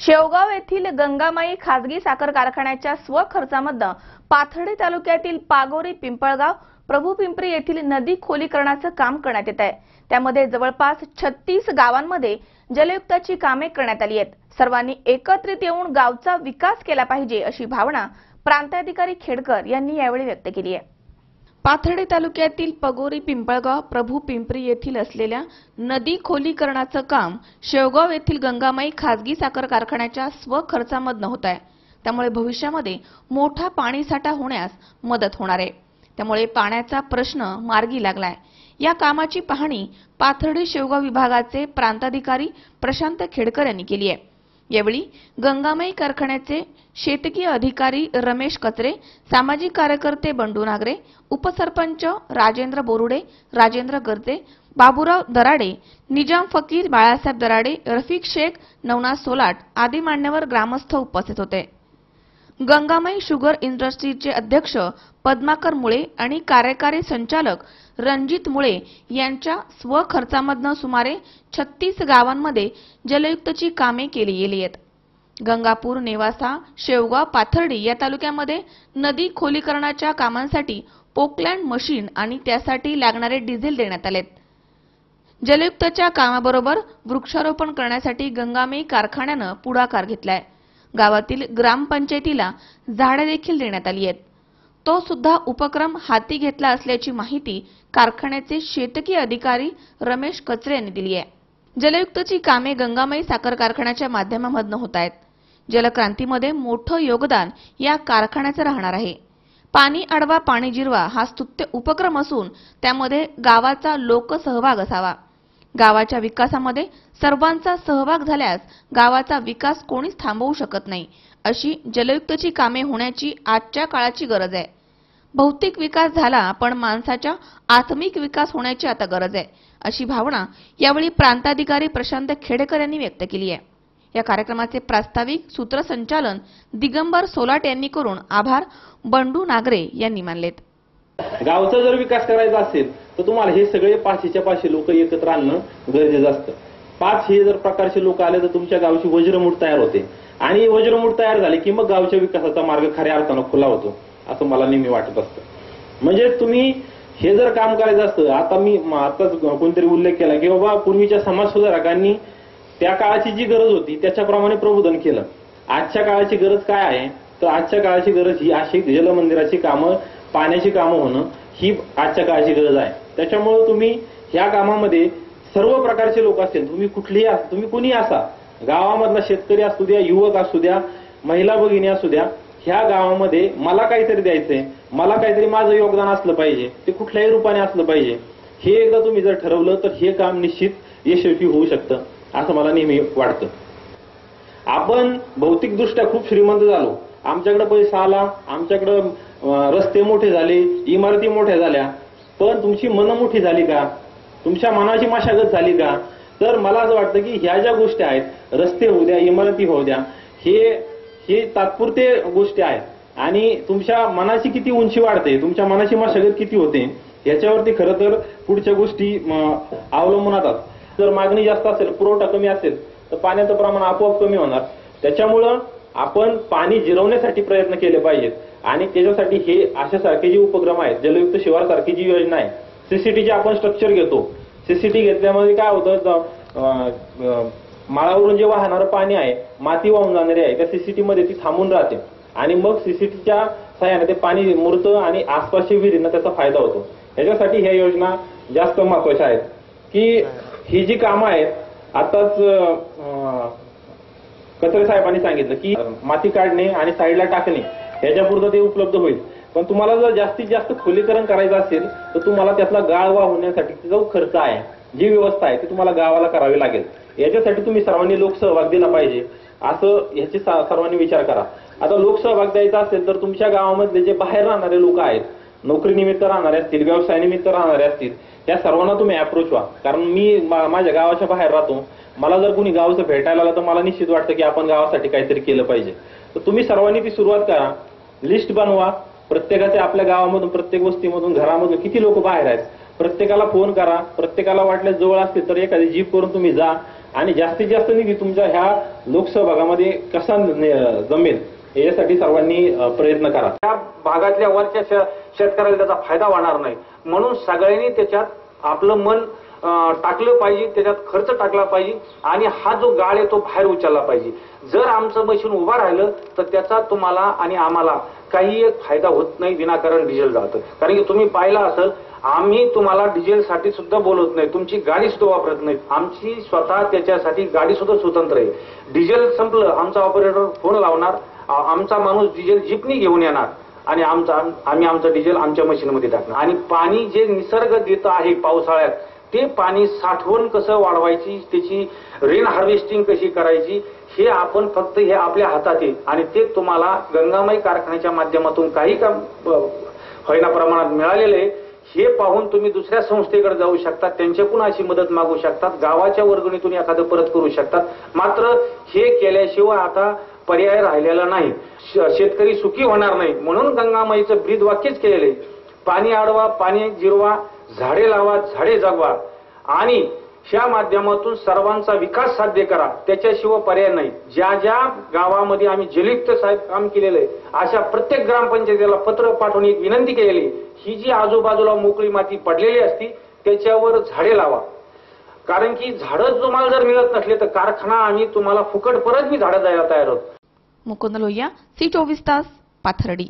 शेवगाव येथील गंगामाई खासगी साखर कारखान्याच्या स्वखर्चामधनं पाथर्डी तालुक्यातील पागोरी पिंपळगाव प्रभू पिंपरी येथील नदी खोलीकरणाचं काम करण्यात येत आहे. त्यामध्ये जवळपास छत्तीस गावांमध्ये जलयुक्ताची कामे करण्यात आली आहेत. सर्वांनी एकत्रित येऊन गावचा विकास केला पाहिजे अशी भावना प्रांताधिकारी खेडकर यांनी यावेळी व्यक्त केली आहे. पाथर्डी तालुक्यातील पगोरी पिंपळगाव प्रभू पिंपरी येथील असलेल्या नदी खोलीकरणाचं काम शेवगाव येथील गंगामाई खाजगी साखर कारखान्याच्या स्वखर्चामधनं होत आहे. त्यामुळे भविष्यामध्ये मोठा पाणीसाठा होण्यास मदत होणार आहे. त्यामुळे पाण्याचा प्रश्न मार्गी लागलाय. या कामाची पाहणी पाथर्डी शेवगाव विभागाचे प्रांताधिकारी प्रशांत खेडकर यांनी केली आहे. यावेळी गंगामाई कारखान्याचे शेतकी अधिकारी रमेश कचरे सामाजिक कार्यकर्ते बंडू नागरे उपसरपंच राजेंद्र बोरुडे राजेंद्र गर्जे बाबूराव दराडे निजाम फकीर बाळासाहेब दराडे रफिक शेख नवनाथ सोलाट आदी मान्यवर ग्रामस्थ उपस्थित होते. गंगामाई शुगर इंडस्ट्रीजचे अध्यक्ष पद्माकर मुळे आणि कार्यकारी संचालक रणजित मुळे यांच्या स्वखर्चामधनं सुमारे छत्तीस गावांमध्ये जलयुक्तची कामे केली गेली आहेत. गंगापूर नेवासा शेवगाव पाथर्डी या तालुक्यामध्ये नदी खोलीकरणाच्या कामांसाठी पोकलँड मशीन आणि त्यासाठी लागणारे डिझेल देण्यात आलेत. जलयुक्तच्या कामाबरोबर वृक्षारोपण करण्यासाठी गंगामेई कारखान्यानं पुढाकार घेतलाय. गावातील ग्रामपंचायतीला झाडे देखील देण्यात आली आहेत. तो सुद्धा उपक्रम हाती घेतला असल्याची माहिती कारखान्याचे शेतकी अधिकारी रमेश कचरे यांनी दिली आहे. जलयुक्तची कामे गंगामाई साखर कारखान्याच्या माध्यमामधनं होत आहेत. जलक्रांतीमध्ये मोठं योगदान या कारखान्याचं राहणार आहे. पाणी अडवा पाणी जिरवा हा स्तुत्य उपक्रम असून त्यामध्ये गावाचा लोकसहभाग असावा. गावाच्या विकासामध्ये सर्वांचा सहभाग झाल्यास गावाचा विकास कोणीच थांबवू शकत नाही अशी जलयुक्तची कामे होण्याची आजच्या काळाची गरज आहे. भौतिक विकास झाला पण माणसाच्या आत्मिक विकास होण्याची आता गरज आहे अशी भावना यावेळी प्रांताधिकारी प्रशांत खेडेकर यांनी व्यक्त केली आहे. या कार्यक्रमाचे प्रास्ताविक सूत्रसंचालन दिगंबर सोलाट यांनी करून आभार बंडू नागरे यांनी मानलेत. गावचा जर विकास करायचा असेल तर तुम्हाला हे सगळे पाचशेच्या पाचशे लोक एकत्र आणणं गरजेचं असतं. पाच हे जर प्रकारचे लोक आले तर तुमच्या गावची वज्रमूठ तयार होते. आणि वज्रमूठ तयार झाली की मग गावच्या विकासाचा मार्ग खऱ्या अर्थानं खुला होतो. असं मला नेहमी वाटत असतं. म्हणजे तुम्ही हे जर काम करायचं असतं आता मी आताच कोणतरी उल्लेख केला की बाबा पूर्वीच्या समाज सुधारकांनी त्या काळाची जी गरज होती त्याच्याप्रमाणे प्रबोधन केलं. आजच्या काळाची गरज काय आहे? तर आजच्या काळाची गरज ही अशी जलमंदिराची कामं पाण्याची कामं होणं ही आजच्या काळाची गरज आहे. त्याच्यामुळे तुम्ही ह्या कामामध्ये सर्व प्रकारचे लोक असतील तुम्ही कुठलेही तुम्ही कुणी असा गावामधला शेतकरी असू द्या युवक असू द्या महिला भगिनी असू द्या ह्या गावामध्ये मला काहीतरी द्यायचंय. मला काहीतरी माझं योगदान असलं पाहिजे. ते कुठल्याही रूपाने असलं पाहिजे. हे एकदा तुम्ही जर ठरवलं तर हे काम निश्चित यशस्वी होऊ शकतं असं मला नेहमी वाटतं. आपण भौतिकदृष्ट्या खूप श्रीमंत झालो. आमच्याकडे पैसा आला आमच्याकडं रस्ते मोठे झाले इमारती मोठ्या झाल्या. पण तुमची मन मोठी झाली का? तुमच्या मनाची मशागत झाली का? तर मला असं वाटतं की ह्या ज्या गोष्टी आहेत रस्ते होऊ द्या इमारती होऊ द्या हे हे तात्पुरते गोष्टी आहेत. आणि तुमच्या मनाची किती उंची वाढते तुमच्या मनाची मशागत किती होते याच्यावरती खरं तर पुढच्या गोष्टी अवलंबून असतात जर मागणी जास्त असेल पुरवठा कमी असेल तर पाण्याचं प्रमाण आपोआप कमी होणार. त्याच्यामुळं आपण पाणी जिरवण्यासाठी प्रयत्न केले पाहिजेत. आणि त्याच्यासाठी हे अशासारखे जे उपक्रम आहेत जलयुक्त शिवार सारखी जी योजना आहे सीसीटीचे आपण स्ट्रक्चर घेतो. सीसीटी घेतल्यामध्ये काय होतं माळावरून जे वाहणारं पाणी आहे माती वाहून जाणारी आहे त्या सीसीटी मध्ये ती थांबून राहते. आणि मग सीसीटीच्या सहाय्याने ते पाणी मूर्त आणि आसपासच्या विहिरींना त्याचा फायदा होतो. याच्यासाठी ह्या योजना जास्त महत्त्वाच्या आहेत. की ही जी कामं आहेत आताच कचरे साहेबांनी सांगितलं की माती काढणे आणि साईडला टाकणे याच्यापुरतं ते उपलब्ध होईल. पण तुम्हाला जर जास्तीत जास्त खोलीकरण करायचं असेल तर तुम्हाला त्यातला गाळ वाहण्यासाठी जो खर्च आहे जी व्यवस्था आहे ती तुम्हाला गावाला करावी लागेल. याच्यासाठी तुम्ही सर्वांनी लोकसहभाग दिला पाहिजे. असं ह्याची सा- सर्वांनी विचार करा. आता लोकसहभाग द्यायचा असेल तर तुमच्या गावामधले जे बाहेर राहणारे लोक आहेत नोकरीनिमित्त राहणारे असतील व्यवसायानिमित्त राहणारे असतील त्या सर्वांना तुम्ही अप्रोच व्हा. कारण मी माझ्या गावाच्या बाहेर राहतो. मला जर कुणी गावचं भेटायला आलं तर मला निश्चित वाटतं की आपण गावासाठी काहीतरी केलं पाहिजे. तर तुम्ही सर्वांनी ती सुरुवात करा. लिस्ट बनवा. प्रत्येकाचे आपल्या गावामधून प्रत्येक वस्तीमधून घरामधून किती लोक बाहेर आहेत? प्रत्येकाला फोन करा. प्रत्येकाला वाटल्यास जवळ असतील तर एखादी जीप करून तुम्ही जा. आणि जास्तीत जास्त निधी तुमच्या ह्या लोकसहभागामध्ये कसा जमेल यासाठी सर्वांनी प्रयत्न करा. त्या भागातल्या वरच्या शेतकऱ्याला त्याचा फायदा होणार नाही. म्हणून सगळ्यांनी त्याच्यात आपलं मन टाकलं पाहिजे त्याच्यात खर्च टाकला पाहिजे आणि हा जो गाळ आहे तो बाहेर उचलला पाहिजे. जर आमचं मशीन उभं राहिलं तर त्याचा तुम्हाला आणि आम्हाला काही एक फायदा होत नाही विनाकारण डिझेल जातं. कारण की तुम्ही पाहिलं असेल आम्ही तुम्हाला डिझेलसाठी सुद्धा बोलत नाही. तुमची गाडी सुद्धा वापरत नाही. आमची स्वतः त्याच्यासाठी गाडी सुद्धा स्वतंत्र आहे. डिझेल संपलं आमचा ऑपरेटर फोन लावणार. आमचा माणूस डिझेल जिपनी घेऊन येणार. आणि आमचा आम्ही आमचं डिझेल आमच्या मशीनमध्ये टाकणार. आणि पाणी जे निसर्ग देत आहे पावसाळ्यात ते पाणी साठवण कसं वाढवायची त्याची रेन हार्वेस्टिंग कशी करायची हे आपण फक्त हे आपल्या हातात येईल आणि ते तुम्हाला गंगामाई कारखान्याच्या माध्यमातून काही काम होईना प्रमाणात मिळालेलं आहे. हे पाहून तुम्ही दुसऱ्या संस्थेकडे जाऊ शकता त्यांच्याकडून अशी मदत मागू शकतात गावाच्या वर्गणीतून एखादं परत करू शकतात. मात्र हे केल्याशिवाय आता पर्याय राहिलेला नाही. श- शेतकरी सुखी होणार नाही. म्हणून गंगामाईचं ब्रीद वाक्यच केलेलं आहे. पाणी आडवा पाणी जिरवा झाडे लावा झाडे जगवा. आणि ह्या माध्यमातून सर्वांचा विकास साध्य करा. त्याच्याशिवाय पर्याय नाही. ज्या ज्या गावामध्ये आम्ही जलयुक्त साहेब काम केलेलं आहे अशा प्रत्येक ग्रामपंचायतीला पत्र पाठवून एक विनंती केलेली ही जी आजूबाजूला मोकळी माती पडलेली असती त्याच्यावर झाडे लावा. कारण की झाडं तुम्हाला जर मिळत नसले तर कारखाना आम्ही तुम्हाला फुकट परत मी झाडं द्यायला तयार आहोत मुकुंद लोहिया सी चोवीस तास पाथर्डी.